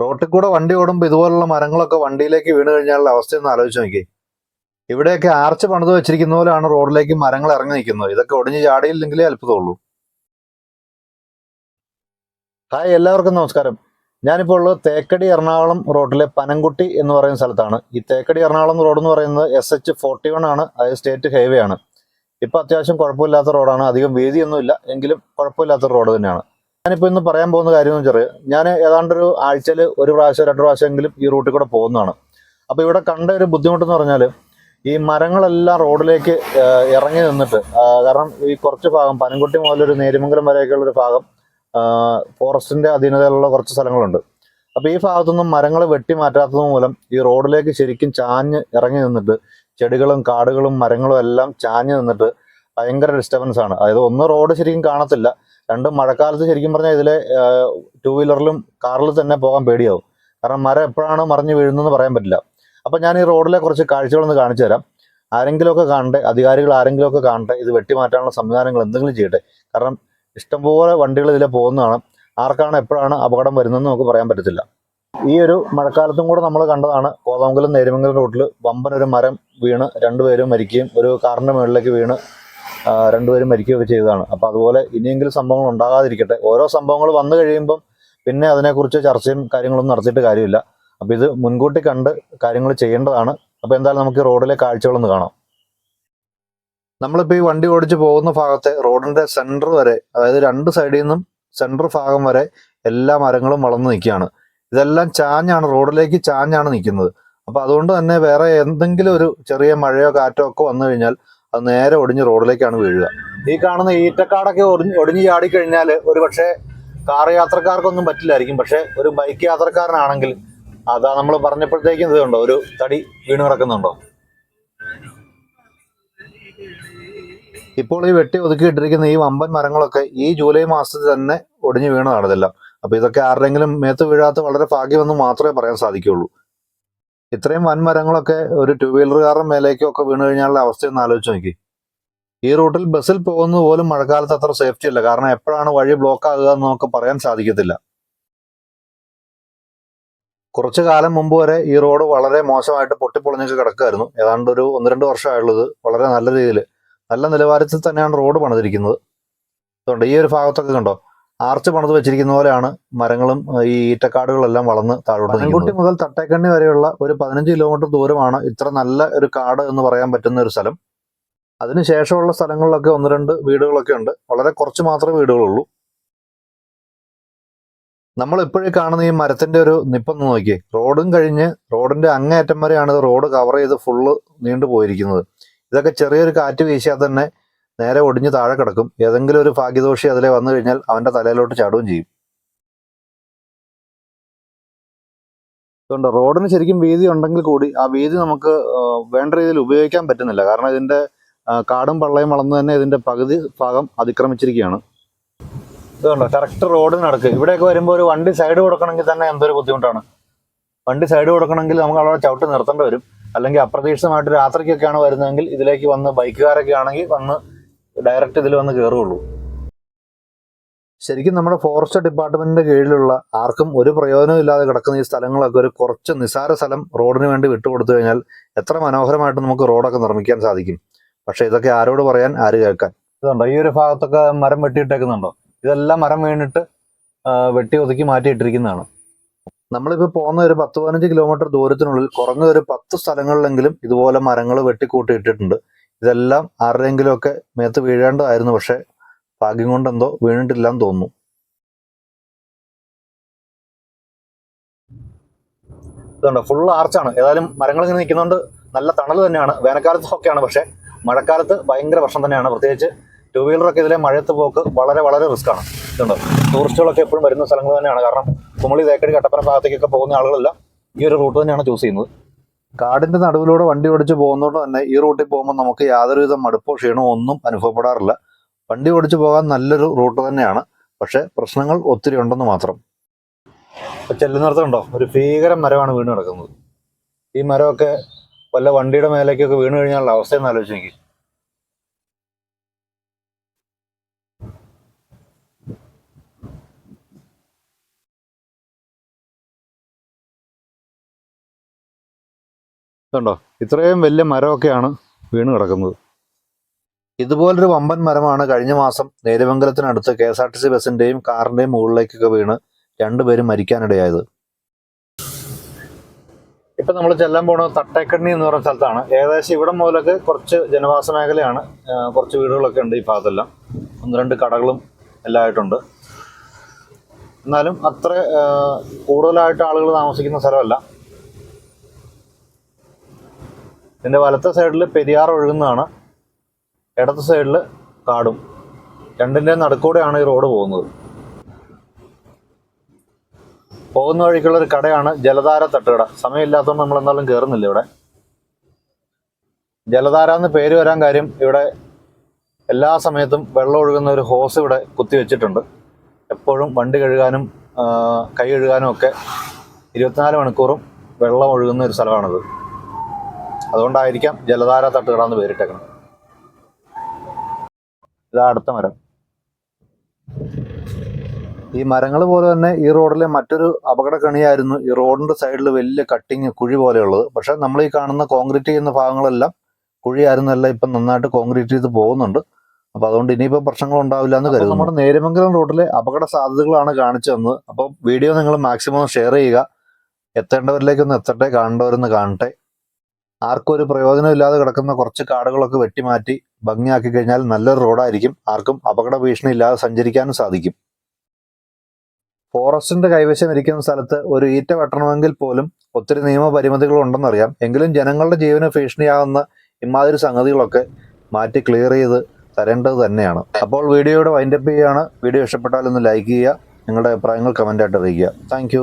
റോട്ടിൽ കൂടെ വണ്ടി ഓടുമ്പോൾ ഇതുപോലുള്ള മരങ്ങളൊക്കെ വണ്ടിയിലേക്ക് വീണ് കഴിഞ്ഞാലുള്ള അവസ്ഥ ഒന്ന് ആലോചിച്ച് നോക്കി ഇവിടെയൊക്കെ ആർച്ച് പണിത് വെച്ചിരിക്കുന്ന പോലെയാണ് റോഡിലേക്ക് മരങ്ങൾ ഇറങ്ങി നിൽക്കുന്നത്. ഇതൊക്കെ ഒടിഞ്ഞ് ചാടിയില്ലെങ്കിലേ അത്ഭുതമുള്ളൂ. ഹായ് എല്ലാവർക്കും നമസ്കാരം. ഞാനിപ്പോൾ ഉള്ളത് തേക്കടി എറണാകുളം റോഡിലെ പനംകുട്ടി എന്ന് പറയുന്ന സ്ഥലത്താണ്. ഈ തേക്കടി എറണാകുളം റോഡ് എന്ന് പറയുന്നത് എസ് എച്ച് ഫോർട്ടി വൺ ആണ്. അതായത് സ്റ്റേറ്റ് ഹൈവേ ആണ്. ഇപ്പൊ അത്യാവശ്യം കുഴപ്പമില്ലാത്ത റോഡാണ്. അധികം വീതിയൊന്നുമില്ല. എങ്കിലും കുഴപ്പമില്ലാത്ത റോഡ് തന്നെയാണ്. ഞാനിപ്പോൾ ഇന്ന് പറയാൻ പോകുന്ന കാര്യം എന്ന് വെച്ചാൽ ഞാൻ ഏതാണ്ട് ഒരു ആഴ്ചയിൽ ഒരു പ്രാവശ്യം രണ്ട് പ്രാവശ്യമെങ്കിലും ഈ റൂട്ടിൽ കൂടെ പോകുന്നതാണ്. അപ്പോൾ ഇവിടെ കണ്ട ഒരു ബുദ്ധിമുട്ട് എന്ന് പറഞ്ഞാൽ ഈ മരങ്ങളെല്ലാം റോഡിലേക്ക് ഇറങ്ങി നിന്നിട്ട് കാരണം ഈ കുറച്ച് ഭാഗം പനംകുട്ടി മുതൽ ഒരു നേരിമംഗലം വരെയൊക്കെയുള്ള ഒരു ഭാഗം ഫോറസ്റ്റിന്റെ അധീനതയിലുള്ള കുറച്ച് സ്ഥലങ്ങളുണ്ട്. അപ്പോൾ ഈ ഭാഗത്തുനിന്നും മരങ്ങൾ വെട്ടി മാറ്റാത്തത് മൂലം ഈ റോഡിലേക്ക് ശരിക്കും ചാഞ്ഞ് ഇറങ്ങി നിന്നിട്ട് ചെടികളും കാടുകളും മരങ്ങളും എല്ലാം ചാഞ്ഞ് നിന്നിട്ട് ഭയങ്കര ഡിസ്റ്റർബൻസ് ആണ്. അതായത് ഒന്ന് റോഡ് ശരിക്കും കാണത്തില്ല രണ്ട് മഴക്കാലത്ത് ശരിക്കും പറഞ്ഞാൽ ഇതിലെ ടൂ വീലറിലും കാറിൽ തന്നെ പോകാൻ പേടിയാവും. കാരണം മരം എപ്പോഴാണ് മറിഞ്ഞ് വീഴുന്നതെന്ന് പറയാൻ പറ്റില്ല. അപ്പം ഞാൻ ഈ റോഡിലെ കുറച്ച് കാഴ്ചകളൊന്ന് കാണിച്ചു തരാം. ആരെങ്കിലുമൊക്കെ കാണട്ടെ അധികാരികൾ ആരെങ്കിലുമൊക്കെ കാണട്ടെ ഇത് വെട്ടിമാറ്റാനുള്ള സംവിധാനങ്ങൾ എന്തെങ്കിലും ചെയ്യട്ടെ. കാരണം ഇഷ്ടംപോലെ വണ്ടികൾ ഇതിലെ പോകുന്നതാണ്. ആർക്കാണ് എപ്പോഴാണ് അപകടം വരുന്നതെന്ന് നമുക്ക് പറയാൻ പറ്റത്തില്ല. ഈ ഒരു മഴക്കാലത്തും കൂടെ നമ്മൾ കണ്ടതാണ് കോതമംഗലം നേരുമംഗലം റൂട്ടിൽ വമ്പൻ ഒരു മരം വീണ് രണ്ടുപേരും മരിക്കുകയും ഒരു കാറിന്റെ മുകളിലേക്ക് വീണ് രണ്ടുപേരും മരിക്കുകയൊക്കെ ചെയ്തതാണ്. അപ്പോൾ അതുപോലെ ഇനിയെങ്കിലും സംഭവങ്ങൾ ഉണ്ടാകാതിരിക്കട്ടെ. ഓരോ സംഭവങ്ങൾ വന്നു കഴിയുമ്പം പിന്നെ അതിനെക്കുറിച്ച് ചർച്ചയും കാര്യങ്ങളൊന്നും നടത്തിയിട്ട് കാര്യമില്ല. അപ്പോൾ ഇത് മുൻകൂട്ടി കണ്ട് കാര്യങ്ങൾ ചെയ്യേണ്ടതാണ്. അപ്പോൾ എന്തായാലും നമുക്ക് റോഡിലെ കാഴ്ചകളൊന്ന് കാണാം. നമ്മളിപ്പോൾ ഈ വണ്ടി ഓടിച്ച് പോകുന്ന ഭാഗത്തെ റോഡിന്റെ സെന്റർ വരെ അതായത് രണ്ട് സൈഡിൽ നിന്നും സെന്റർ ഭാഗം വരെ എല്ലാ മരങ്ങളും വളർന്നു നിൽക്കുകയാണ്. ഇതെല്ലാം ചാഞ്ഞാണ് റോഡിലേക്ക് ചാഞ്ഞാണ് നിൽക്കുന്നത്. അപ്പോൾ അതുകൊണ്ട് തന്നെ വേറെ എന്തെങ്കിലും ഒരു ചെറിയ മഴയോ കാറ്റോ ഒക്കെ വന്നു കഴിഞ്ഞാൽ അത് നേരെ ഒടിഞ്ഞ് റോഡിലേക്കാണ് വീഴുക. ഈ കാണുന്ന ഈറ്റക്കാടൊക്കെ ഒടിഞ്ഞ് ഒടിഞ്ഞ് ചാടിക്കഴിഞ്ഞാൽ ഒരു പക്ഷേ കാർ യാത്രക്കാർക്കൊന്നും പറ്റില്ലായിരിക്കും. പക്ഷെ ഒരു ബൈക്ക് യാത്രക്കാരനാണെങ്കിൽ അതാ നമ്മൾ പറഞ്ഞപ്പോഴത്തേക്കും ഇതുണ്ടോ ഒരു തടി വീണ് കിടക്കുന്നുണ്ടോ? ഇപ്പോൾ ഈ വെട്ടി ഒതുക്കിയിട്ടിരിക്കുന്ന ഈ വമ്പൻ മരങ്ങളൊക്കെ ഈ ജൂലൈ മാസത്തിൽ തന്നെ ഒടിഞ്ഞു വീണതാണ് ഇതെല്ലാം. അപ്പൊ ഇതൊക്കെ ആരുടെങ്കിലും മേത്ത് വീഴാത്ത വളരെ ഭാഗ്യമെന്ന് മാത്രമേ പറയാൻ സാധിക്കുകയുള്ളൂ. ഇത്രയും വൻമരങ്ങളൊക്കെ ഒരു ടൂ വീലറുകാരുടെ മേലേക്കോ ഒക്കെ വീണ് കഴിഞ്ഞാലുള്ള അവസ്ഥയൊന്ന് ആലോചിച്ച് നോക്കി. ഈ റൂട്ടിൽ ബസ്സിൽ പോകുന്നത് പോലും മഴക്കാലത്ത് അത്ര സേഫ്റ്റി അല്ല. കാരണം എപ്പോഴാണ് വഴി ബ്ലോക്ക് ആകുക എന്ന് നമുക്ക് പറയാൻ സാധിക്കത്തില്ല. കുറച്ചു കാലം മുമ്പ് വരെ ഈ റോഡ് വളരെ മോശമായിട്ട് പൊട്ടിപ്പൊളിഞ്ഞൊക്കെ കിടക്കുമായിരുന്നു. ഏതാണ്ട് ഒരു ഒന്ന് രണ്ട് വർഷമായുള്ളത് വളരെ നല്ല രീതിയിൽ. നല്ല നിലവാരത്തിൽ തന്നെയാണ് റോഡ് പണിതിരിക്കുന്നത്. അതുകൊണ്ട് ഈ ഒരു ഭാഗത്തൊക്കെ കണ്ടോ? ആർച്ച് പണിത് വെച്ചിരിക്കുന്ന പോലെയാണ് മരങ്ങളും ഈ ഈറ്റക്കാടുകളെല്ലാം വളർന്ന് താഴോട്ട് പെൺകുട്ടി മുതൽ തട്ടേക്കണ്ണി വരെയുള്ള ഒരു പതിനഞ്ച് കിലോമീറ്റർ ദൂരമാണ് ഇത്ര നല്ല ഒരു കാട് എന്ന് പറയാൻ പറ്റുന്ന ഒരു സ്ഥലം. അതിനുശേഷമുള്ള സ്ഥലങ്ങളിലൊക്കെ ഒന്ന് രണ്ട് വീടുകളൊക്കെ ഉണ്ട്. വളരെ കുറച്ച് മാത്രമേ വീടുകളുള്ളൂ. നമ്മൾ ഇപ്പോഴും കാണുന്ന ഈ മരത്തിന്റെ ഒരു നിപ്പൊന്ന് നോക്കിയേ. റോഡും കഴിഞ്ഞ് റോഡിന്റെ അങ്ങേയറ്റം വരെയാണ് ഇത് റോഡ് കവർ ചെയ്ത് ഫുള്ള് നീണ്ടു പോയിരിക്കുന്നത് ഇതൊക്കെ ചെറിയൊരു കാറ്റ് വീശിയാൽ തന്നെ നേരെ ഒടിഞ്ഞു താഴെ കിടക്കും. ഏതെങ്കിലും ഒരു ഭാഗ്യദോഷി അതിലെ വന്നു കഴിഞ്ഞാൽ അവന്റെ തലയിലോട്ട് ചാടുകയും ചെയ്യും. അതുകൊണ്ട് റോഡിന് ശരിക്കും വീതി ഉണ്ടെങ്കിൽ കൂടി ആ വീതി നമുക്ക് വേണ്ട രീതിയിൽ ഉപയോഗിക്കാൻ പറ്റുന്നില്ല. കാരണം ഇതിന്റെ കാടും പള്ളയും വളർന്നു തന്നെ ഇതിന്റെ പകുതി ഭാഗം അതിക്രമിച്ചിരിക്കുകയാണ്. ഇതുണ്ടോ. കറക്റ്റ് റോഡിന് നടക്കുക ഇവിടെയൊക്കെ വരുമ്പോൾ ഒരു വണ്ടി സൈഡ് കൊടുക്കണമെങ്കിൽ തന്നെ എന്തൊരു ബുദ്ധിമുട്ടാണ്. വണ്ടി സൈഡ് കൊടുക്കണമെങ്കിൽ നമുക്ക് അവിടെ ചവിട്ട് നിർത്തേണ്ടി വരും. അല്ലെങ്കിൽ അപ്രതീക്ഷിതമായിട്ട് രാത്രിക്കൊക്കെയാണ് വരുന്നതെങ്കിൽ ഇതിലേക്ക് വന്ന് ബൈക്കുകാരൊക്കെ ആണെങ്കിൽ വന്ന് ഡയറക്റ്റ് ഇതിൽ വന്ന് കയറുകയുള്ളൂ ശരിക്കും നമ്മുടെ ഫോറസ്റ്റ് ഡിപ്പാർട്ട്മെന്റിന്റെ കീഴിലുള്ള ആർക്കും ഒരു പ്രയോജനവും ഇല്ലാതെ കിടക്കുന്ന ഈ സ്ഥലങ്ങളൊക്കെ ഒരു കുറച്ച് നിസാര സ്ഥലം റോഡിന് വേണ്ടി വിട്ടുകൊടുത്തു കഴിഞ്ഞാൽ എത്ര മനോഹരമായിട്ട് നമുക്ക് റോഡൊക്കെ നിർമ്മിക്കാൻ സാധിക്കും. പക്ഷെ ഇതൊക്കെ ആരോട് പറയാൻ ആര് കേൾക്കാൻ? ഇതുണ്ടോ? ഈ ഒരു ഭാഗത്തൊക്കെ മരം വെട്ടിയിട്ടേക്കുന്നുണ്ടോ? ഇതെല്ലാം മരം വീണിട്ട് വെട്ടി ഒതുക്കി മാറ്റിയിട്ടിരിക്കുന്നതാണ്. നമ്മളിപ്പോൾ പോകുന്ന ഒരു പത്ത് പതിനഞ്ച് കിലോമീറ്റർ ദൂരത്തിനുള്ളിൽ കുറഞ്ഞ ഒരു പത്ത് സ്ഥലങ്ങളിലെങ്കിലും ഇതുപോലെ മരങ്ങൾ വെട്ടിക്കൂട്ടി ഇട്ടിട്ടുണ്ട് ഇതെല്ലാം ആരുടെയെങ്കിലും ഒക്കെ മേത്ത് വീഴേണ്ടതായിരുന്നു. പക്ഷേ ഭാഗ്യം കൊണ്ടെന്തോ വീണിട്ടില്ല എന്ന് തോന്നുന്നു. ഇതുണ്ട്? ഫുൾ ആർച്ചാണ്. ഏതായാലും മരങ്ങൾ ഇങ്ങനെ നിൽക്കുന്നുണ്ട് നല്ല തണൽ തന്നെയാണ്. വേനൽക്കാലത്ത് ഒക്കെയാണ് പക്ഷെ മഴക്കാലത്ത് ഭയങ്കര പ്രശ്നം തന്നെയാണ്. പ്രത്യേകിച്ച് ടൂ വീലറൊക്കെ ഇതിലെ മഴയത്ത് പോക്ക് വളരെ വളരെ റിസ്ക് ആണ്. ഇതുണ്ട്? ടൂറിസ്റ്റുകളൊക്കെ എപ്പോഴും വരുന്ന സ്ഥലങ്ങൾ തന്നെയാണ്. കാരണം കുമളി തേക്കടി കട്ടപ്പന ഭാഗത്തേക്കൊക്കെ പോകുന്ന ആളുകളെല്ലാം ഈ ഒരു റൂട്ട് തന്നെയാണ് ചൂസ് ചെയ്യുന്നത്. കാടിന്റെ നടുവിലൂടെ വണ്ടി ഓടിച്ച് പോകുന്നതുകൊണ്ട് തന്നെ ഈ റൂട്ടിൽ പോകുമ്പോൾ നമുക്ക് യാതൊരുവിധ മടുപ്പോ ക്ഷീണമോ ഒന്നും അനുഭവപ്പെടാറില്ല. വണ്ടി ഓടിച്ചു പോകാൻ നല്ലൊരു റൂട്ട് തന്നെയാണ്. പക്ഷെ പ്രശ്നങ്ങൾ ഒത്തിരി ഉണ്ടെന്ന് മാത്രം. ഇപ്പൊ ചെല്ലുന്നിടത്തുണ്ടോ ഒരു ഭീകരം മരമാണ് വീണ് കിടക്കുന്നത്. ഈ മരമൊക്കെ വല്ല വണ്ടിയുടെ മേലേക്കൊക്കെ വീണ് കഴിഞ്ഞാലുള്ള അവസ്ഥയെന്ന് ആലോചിച്ച് നോക്കി ഇതുണ്ടോ ഇത്രയും വലിയ മരമൊക്കെയാണ് വീണ് കിടക്കുന്നത്. ഇതുപോലൊരു വമ്പൻ മരമാണ് കഴിഞ്ഞ മാസം നേരുമംഗലത്തിനടുത്ത് K S R T C ബസിന്റെയും കാറിന്റെയും മുകളിലേക്കൊക്കെ വീണ് രണ്ടുപേരും മരിക്കാനിടയായത്. ഇപ്പൊ നമ്മൾ ചെല്ലാൻ പോണത് തട്ടേക്കണ്ണി എന്ന് പറയുന്ന സ്ഥലത്താണ്. ഏകദേശം ഇവിടെ മുതലൊക്കെ കുറച്ച് ജനവാസ മേഖലയാണ്. കുറച്ച് വീടുകളൊക്കെ ഉണ്ട് ഈ ഭാഗത്തെല്ലാം. ഒന്ന് രണ്ട് കടകളും എല്ലാം ആയിട്ടുണ്ട്. എന്നാലും അത്ര കൂടുതലായിട്ട് ആളുകൾ താമസിക്കുന്ന സ്ഥലമല്ല. ഇതിന്റെ വലത്തെ സൈഡിൽ പെരിയാർ ഒഴുകുന്നതാണ്. ഇടത്തെ സൈഡിൽ കാടും. രണ്ടിന്റെ നടുക്കൂടെയാണ് ഈ റോഡ് പോകുന്നത്. പോകുന്ന വഴിക്കുള്ള ഒരു കടയാണ് ജലധാര തട്ടുകട. സമയമില്ലാത്തതുകൊണ്ട് നമ്മൾ എന്തായാലും കയറുന്നില്ല ഇവിടെ. ജലധാര എന്ന് പേര് വരാൻ കാര്യം ഇവിടെ എല്ലാ സമയത്തും വെള്ളം ഒഴുകുന്ന ഒരു ഹോസ് ഇവിടെ കുത്തി വെച്ചിട്ടുണ്ട്. എപ്പോഴും വണ്ടി കഴുകാനും കൈ കഴുകാനും ഒക്കെ ഇരുപത്തിനാല് മണിക്കൂറും വെള്ളം ഒഴുകുന്ന ഒരു സ്ഥലമാണിത്. അതുകൊണ്ടായിരിക്കാം ജലധാര തട്ടുകട എന്ന് പേരിട്ടേക്കണം. ഇതാ അടുത്ത മരം. ഈ മരങ്ങൾ പോലെ തന്നെ ഈ റോഡിലെ മറ്റൊരു അപകട കണിയായിരുന്നു ഈ റോഡിന്റെ സൈഡിൽ വലിയ കട്ടിങ് കുഴി പോലെയുള്ളത്. പക്ഷെ നമ്മൾ ഈ കാണുന്ന കോൺക്രീറ്റ് ചെയ്യുന്ന ഭാഗങ്ങളെല്ലാം കുഴിയായിരുന്നല്ല ഇപ്പം നന്നായിട്ട് കോൺക്രീറ്റ് ചെയ്ത് പോകുന്നുണ്ട്. അപ്പോൾ അതുകൊണ്ട് ഇനിയിപ്പോൾ പ്രശ്നങ്ങൾ ഉണ്ടാവില്ല എന്ന് കരുതുന്നു. നമ്മുടെ നേരമംഗലം റോഡിലെ അപകട സാധ്യതകളാണ് കാണിച്ചു തന്നത്. അപ്പോൾ വീഡിയോ നിങ്ങൾ മാക്സിമം ഷെയർ ചെയ്യുക. എത്തേണ്ടവരിലേക്കൊന്ന് എത്തട്ടെ കാണേണ്ടവരൊന്ന് കാണട്ടെ. ആർക്കും ഒരു പ്രയോജനമില്ലാതെ കിടക്കുന്ന കുറച്ച് കാടുകളൊക്കെ വെട്ടിമാറ്റി ഭംഗിയാക്കി കഴിഞ്ഞാൽ നല്ലൊരു റോഡായിരിക്കും. ആർക്കും അപകട ഭീഷണി ഇല്ലാതെ സഞ്ചരിക്കാനും സാധിക്കും. ഫോറസ്റ്റിന്റെ കൈവശം ഇരിക്കുന്ന സ്ഥലത്ത് ഒരു ഈറ്റ വെട്ടണമെങ്കിൽ പോലും ഒത്തിരി നിയമപരിമിതികൾ ഉണ്ടെന്നറിയാം. എങ്കിലും ജനങ്ങളുടെ ജീവന് ഭീഷണിയാകുന്ന ഇമാതിരി സംഗതികളൊക്കെ മാറ്റി ക്ലിയർ ചെയ്ത് തരേണ്ടത് തന്നെയാണ്. അപ്പോൾ വീഡിയോയുടെ വൈൻഡപ്പ് ചെയ്യുകയാണ്. വീഡിയോ ഇഷ്ടപ്പെട്ടാൽ ഒന്ന് ലൈക്ക് ചെയ്യുക. നിങ്ങളുടെ അഭിപ്രായങ്ങൾ കമന്റായിട്ട് അറിയിക്കുക. താങ്ക്